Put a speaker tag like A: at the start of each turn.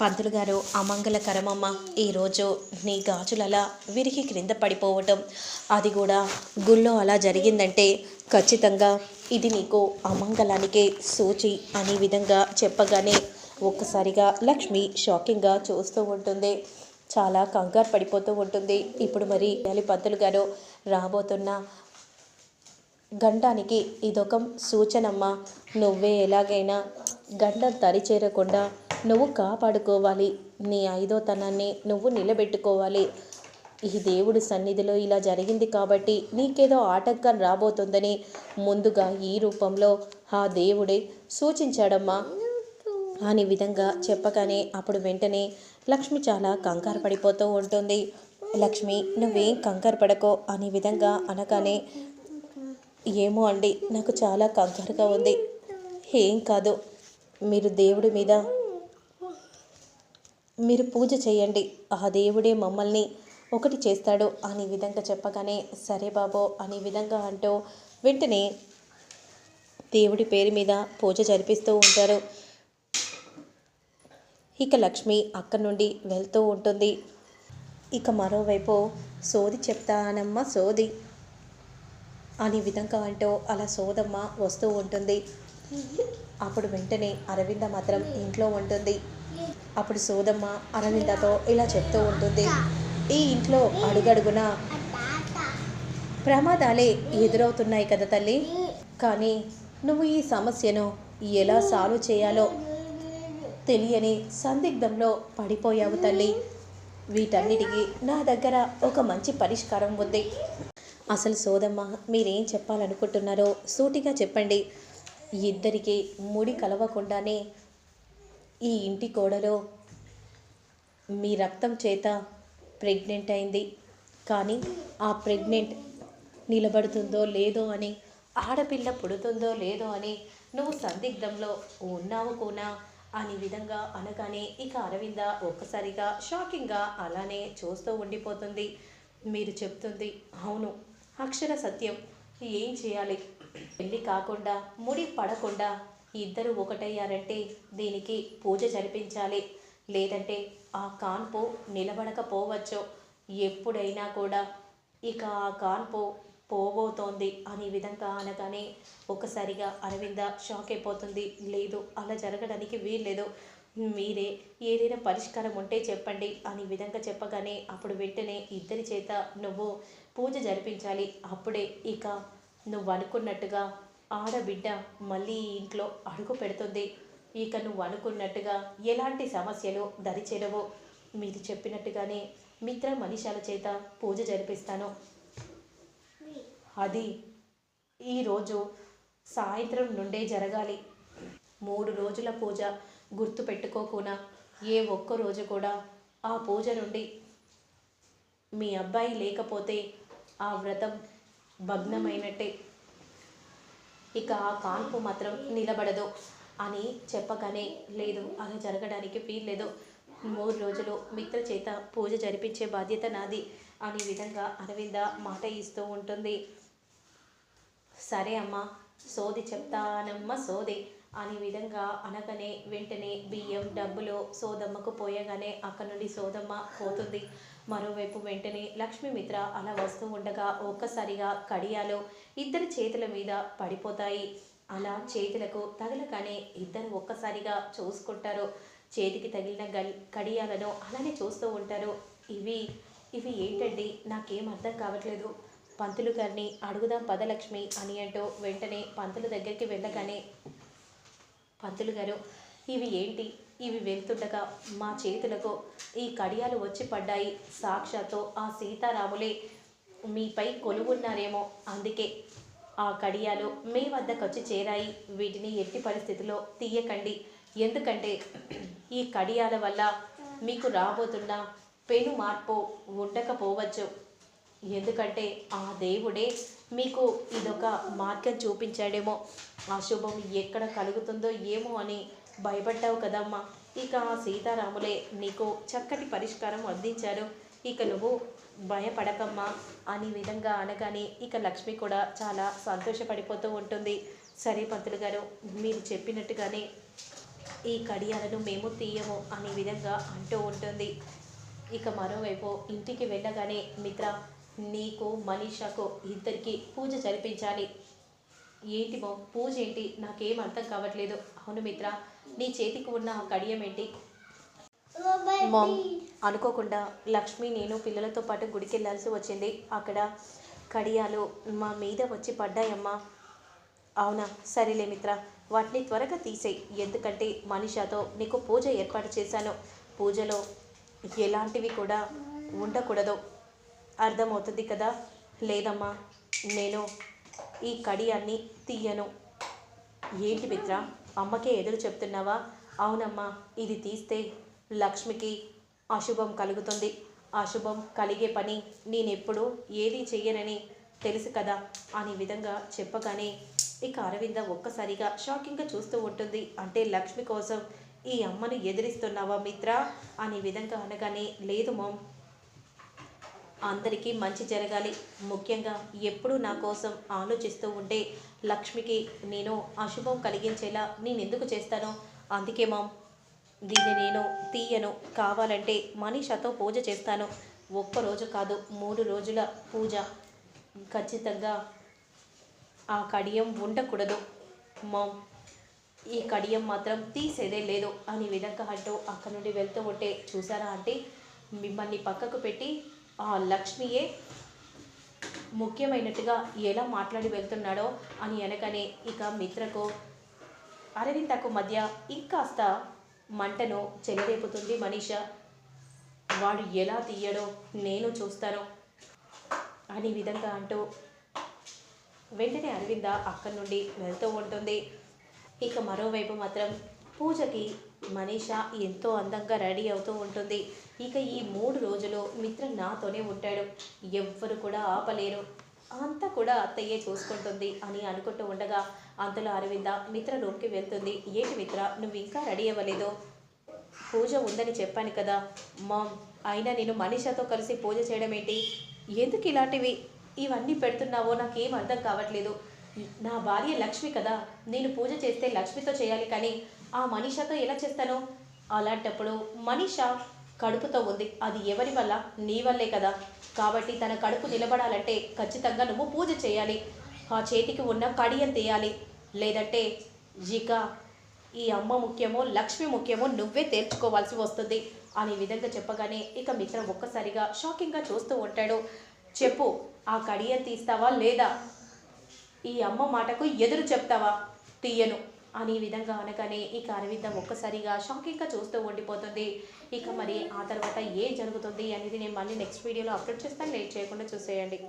A: పంతులు గారు అమంగళకరమమ్మ ఈరోజు నీ గాజులు అలా విరిగి క్రింద పడిపోవటం. అది కూడా గుళ్ళో అలా జరిగిందంటే ఖచ్చితంగా ఇది నీకు అమంగళానికే సూచి అనే విధంగా చెప్పగానే ఒక్కసారిగా లక్ష్మి షాకింగ్గా చూస్తూ ఉంటుంది. చాలా కంగారు పడిపోతూ ఉంటుంది. ఇప్పుడు మరి అలి పంతులు గారు రాబోతున్న గండానికి ఇదొక సూచనమ్మ. నువ్వే ఎలాగైనా గండం తరిచేరకుండా నువ్వు కాపాడుకోవాలి. నీ ఐదోతనాన్ని నువ్వు నిలబెట్టుకోవాలి. ఈ దేవుడి సన్నిధిలో ఇలా జరిగింది కాబట్టి నీకేదో ఆటంకం రాబోతుందని ముందుగా ఈ రూపంలో ఆ దేవుడే సూచించాడమ్మా. అనే విధంగా చెప్పగానే అప్పుడు వెంటనే లక్ష్మి చాలా కంగారు పడిపోతూ ఉంటుంది. లక్ష్మి నువ్వేం కంగారు పడకో అనే విధంగా అనగానే ఏమో అండి నాకు చాలా కంగారుగా ఉంది. ఏం కాదు మీరు దేవుడి మీద మీరు పూజ చేయండి. ఆ దేవుడే మమ్మల్ని ఒకటి చేస్తాడు అనే విధంగా చెప్పగానే సరే బాబో అనే విధంగా అంటూ వెంటనే దేవుడి పేరు మీద పూజ జరిపిస్తూ ఉంటారు. ఇక లక్ష్మి అక్కడి నుండి వెళ్తూ ఉంటుంది. ఇక మరోవైపు సోది చెప్తానమ్మ సోది అనే విధంగా అంటూ అలా సోదమ్మ వస్తూ ఉంటుంది. అప్పుడు వెంటనే అరవింద మాత్రం ఇంట్లో ఉంటుంది. అప్పుడు సోదమ్మ అరవిందతో ఇలా చెప్తూ ఉంటుంది. ఈ ఇంట్లో అడుగడుగున ప్రమాదాలే ఎదురవుతున్నాయి కదా తల్లి. కానీ నువ్వు ఈ సమస్యను ఎలా సాల్వ్ చేయాలో తెలియని సందిగ్ధంలో పడిపోయావు తల్లి. వీటన్నిటికీ నా దగ్గర ఒక మంచి పరిష్కారం ఉంది. అసలు సోదమ్మ మీరేం చెప్పాలనుకుంటున్నారో సూటిగా చెప్పండి. ఇద్దరికీ ముడి కలవకుండానే ఈ ఇంటి కోడలో మీ రక్తం చేత ప్రెగ్నెంట్ అయింది. కానీ ఆ ప్రెగ్నెంట్ నిలబడుతుందో లేదో అని ఆడపిల్ల పుడుతుందో లేదో అని నువ్వు సందిగ్ధంలో ఉన్నావు కూనా అనే విధంగా అనగానే ఇక అరవింద ఒక్కసారిగా షాకింగ్గా అలానే చూస్తూ ఉండిపోతుంది. మీరు చెప్తుంది అవును అక్షర సత్యం. ఏం చేయాలి? పెళ్ళి కాకుండా ముడి పడకుండా ఇద్దరు ఒకటయ్యారంటే దీనికి పూజ జరిపించాలి. లేదంటే ఆ కాన్పు నిలబడకపోవచ్చు. ఎప్పుడైనా కూడా ఇక ఆ కాన్పు పోబోతోంది అనే విధంగా అనగానే ఒకసారిగా అరవింద షాక్ అయిపోతుంది లేదు అలా జరగడానికి వీల్లేదు. మీరే ఏదైనా పరిష్కారం ఉంటే చెప్పండి అనే విధంగా చెప్పగానే అప్పుడు వెంటనే ఇద్దరి చేత నువ్వు పూజ జరిపించాలి. అప్పుడే ఇక నువ్వు అనుకున్నట్టుగా ఆడబిడ్డ మళ్ళీ ఇంట్లో అడుగు పెడుతుంది. ఇక నువ్వు అనుకున్నట్టుగా ఎలాంటి సమస్యలు దరిచేరవో మీరు చెప్పినట్టుగానే మిత్ర మనిషాల చేత పూజ జరిపిస్తాను. అది ఈరోజు సాయంత్రం నుండే జరగాలి. మూడు రోజుల పూజ గుర్తు పెట్టుకోకుండా ఏ ఒక్క రోజు కూడా ఆ పూజ నుండి మీ అబ్బాయి లేకపోతే ఆ వ్రతం భగ్నమైనట్టే. ఇక ఆ కాన్పు మాత్రం నిలబడదు అని చెప్పగానే లేదు అలా జరగడానికి వీల్లేదు. మూడు రోజులు మిత్ర చేత పూజ జరిపించే బాధ్యత నాది అనే విధంగా అరవింద మాట ఇస్తూ ఉంటుంది. సరే అమ్మా సోది చెప్తానమ్మ సోది. అనే విధంగా అనగానే వెంటనే బియ్యం డబ్బులు సోదమ్మకు పోయగానే అక్కడ నుండి సోదమ్మ పోతుంది. మరోవైపు వెంటనే లక్ష్మీమిత్ర అలా వస్తూ ఉండగా ఒక్కసారిగా కడియాలు ఇద్దరి చేతుల మీద పడిపోతాయి. అలా చేతులకు తగలగానే ఇద్దరు ఒక్కసారిగా చూసుకుంటారు. చేతికి తగిలిన గల్ కడియాలను అలానే చూస్తూ ఉంటారు. ఇవి ఇవి ఏంటండి? నాకేం అర్థం కావట్లేదు. పంతులు గారిని అడుగుదాం పదలక్ష్మి అని అంటూ వెంటనే పంతులు దగ్గరికి వెళ్ళగానే పంతులు గారు ఇవి ఏంటి? ఇవి వెళ్తుండగా మా చేతులకు ఈ కడియాలు వచ్చి పడ్డాయి. సాక్షాత్తు ఆ సీతారాములే మీపై కొలువున్నారేమో. అందుకే ఆ కడియాలు మీ వద్దకు వచ్చి చేరాయి. వీటిని ఎట్టి పరిస్థితిలో తీయకండి. ఎందుకంటే ఈ కడియాల వల్ల మీకు రాబోతున్న పెను మార్పు ఉండకపోవచ్చు. ఎందుకంటే ఆ దేవుడే మీకు ఇదొక మార్గం చూపించాడేమో. ఆ శుభం ఎక్కడ కలుగుతుందో ఏమో అని భయపడ్డావు కదమ్మా. ఇక ఆ సీతారాములే నీకు చక్కటి పరిష్కారం అందించారు. ఇక నువ్వు భయపడకమ్మా అని విధంగా అనగానే ఇక లక్ష్మి కూడా చాలా సంతోషపడిపోతూ ఉంటుంది. సరే పంతులు గారు మీరు చెప్పినట్టుగానే ఈ కడియాలను మేము తీయము అనే విధంగా అంటూ ఉంటుంది. ఇక మరోవైపు ఇంటికి వెళ్ళగానే మిత్ర నీకు మనీషాకు ఇద్దరికి పూజ జరిపించాలి. ఏంటి మో పూజ ఏంటి? నాకేం అర్థం కావట్లేదు. అవును మిత్ర నీ చేతికి ఉన్న కడియం ఏంటి? మామ్ అనుకోకుండా లక్ష్మి నేను పిల్లలతో పాటు గుడికి వెళ్ళాల్సి వచ్చింది. అక్కడ కడియాలు మా మీద వచ్చి పడ్డాయమ్మా. అవునా? సరేలే మిత్ర వాటిని త్వరగా తీసేయి. ఎందుకంటే మనిషాతో నీకు పూజ ఏర్పాటు చేశాను. పూజలో ఎలాంటివి కూడా ఉండకూడదు. అర్థమవుతుంది కదా? లేదమ్మా నేను ఈ కడియాన్ని తీయను. ఏంటి మిత్ర అమ్మకే ఎదురు చెప్తున్నావా? అవునమ్మా ఇది తీస్తే లక్ష్మికి అశుభం కలుగుతుంది. అశుభం కలిగే పని నేనెప్పుడు ఏది చెయ్యనని తెలుసు కదా? అనే విధంగా చెప్పగానే ఇక అరవింద ఒక్కసారిగా షాకింగ్గా చూస్తూ ఉంటుంది. అంటే లక్ష్మి కోసం ఈ అమ్మను ఎదిరిస్తున్నావా మిత్ర? అనే విధంగా అనగానే లేదు మామ్ అందరికీ మంచి జరగాలి. ముఖ్యంగా ఎప్పుడూ నా కోసం ఆలోచిస్తూ ఉంటే లక్ష్మికి నేను అశుభం కలిగించేలా నేను ఎందుకు చేస్తాను? అందుకే మామ్ దీన్ని నేను తీయను. కావాలంటే మనీషాతో పూజ చేస్తాను. ఒక్కరోజు కాదు మూడు రోజుల పూజ. ఖచ్చితంగా ఆ కడియం ఉండకూడదు. మామ్ ఈ కడియం మాత్రం తీసేదే లేదు అని విధంగా అంటూ అక్కడి నుండి వెళ్తూ ఉంటే చూసారా అంటే మిమ్మల్ని పక్కకు పెట్టి ఆ లక్ష్మియే ముఖ్యమైనట్టుగా ఎలా మాట్లాడి వెళ్తున్నాడో అని అనగానే ఇక మిత్రకు అరవిందకు మధ్య ఇంకాస్త మంటను చెలరేపుతుంది మనీష. వాడు ఎలా తీయడో నేను చూస్తాను అనే విధంగా అంటూ వెంటనే అరవింద అక్కడి నుండి వెళ్తూ ఉంటుంది. ఇక మరోవైపు మాత్రం పూజకి మనీష ఎంతో అందంగా రెడీ అవుతూ ఉంటుంది. ఇక ఈ మూడు రోజులు మిత్ర నాతోనే ఉంటాడు. ఎవ్వరు కూడా ఆపలేరు. అంతా కూడా అత్తయ్యే చూసుకుంటుంది అని అనుకుంటూ ఉండగా అంతలో అరవింద మిత్ర రూమ్కి వెళ్తుంది. ఏంటి మిత్ర నువ్వు ఇంకా రెడీ అవ్వలేదు? పూజ ఉందని చెప్పాను కదా. మామ్ అయినా నేను మనీషాతో కలిసి పూజ చేయడం ఏంటి? ఎందుకు ఇలాంటివి? ఇవన్నీ పెడుతున్నావో నాకేం అర్థం కావట్లేదు. నా భార్య లక్ష్మి కదా. నేను పూజ చేస్తే లక్ష్మితో చేయాలి కానీ ఆ మనీషాతో ఎలా చేస్తాను? అలాంటప్పుడు మనీష కడుపుతో ఉంది. అది ఎవరి వల్ల? నీ వల్లే కదా. కాబట్టి తన కడుపు నిలబడాలంటే ఖచ్చితంగా నువ్వు పూజ చేయాలి. ఆ చేతికి ఉన్న కడియం తీయాలి. లేదంటే జిక ఈ అమ్మ ముఖ్యమో లక్ష్మి ముఖ్యమో నువ్వే తేల్చుకోవాల్సి వస్తుంది అనే విధంగా చెప్పగానే ఇక మిత్రం ఒక్కసారిగా షాకింగ్గా చూస్తూ ఉంటాడు. చెప్పు ఆ కడియం తీస్తావా లేదా? ఈ అమ్మ మాటకు ఎదురు చెప్తావా? తీయను. అని విధంగా అనగానే ఇక అరవింద ఒక్కసారిగా షాకింగ్గా చూస్తూ ఉండిపోతుంది. ఇక మరి ఆ తర్వాత ఏం జరుగుతుంది అనేది నేను మళ్ళీ నెక్స్ట్ వీడియోలో అప్లోడ్ చేస్తాను. లేట్ చేయకుండా చూసేయండి.